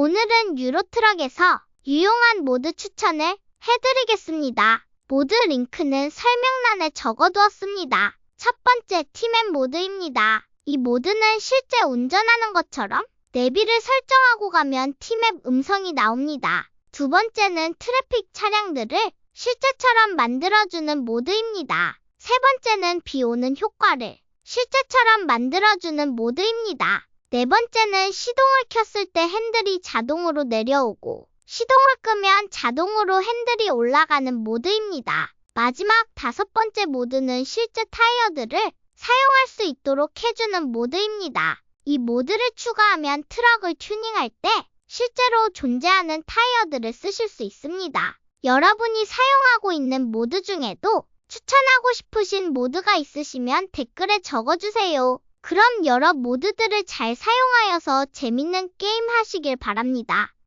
오늘은 유로트럭에서 유용한 모드 추천을 해드리겠습니다. 모드 링크는 설명란에 적어두었습니다. 첫 번째 팀앱 모드입니다. 이 모드는 실제 운전하는 것처럼 내비를 설정하고 가면 팀앱 음성이 나옵니다. 두 번째는 트래픽 차량들을 실제처럼 만들어주는 모드입니다. 세 번째는 비 오는 효과를 실제처럼 만들어주는 모드입니다. 네 번째는 시동을 켰을 때 핸들이 자동으로 내려오고 시동을 끄면 자동으로 핸들이 올라가는 모드입니다. 마지막 다섯 번째 모드는 실제 타이어들을 사용할 수 있도록 해주는 모드입니다. 이 모드를 추가하면 트럭을 튜닝할 때 실제로 존재하는 타이어들을 쓰실 수 있습니다. 여러분이 사용하고 있는 모드 중에도 추천하고 싶으신 모드가 있으시면 댓글에 적어주세요. 그럼 여러 모드들을 잘 사용하여서 재밌는 게임 하시길 바랍니다.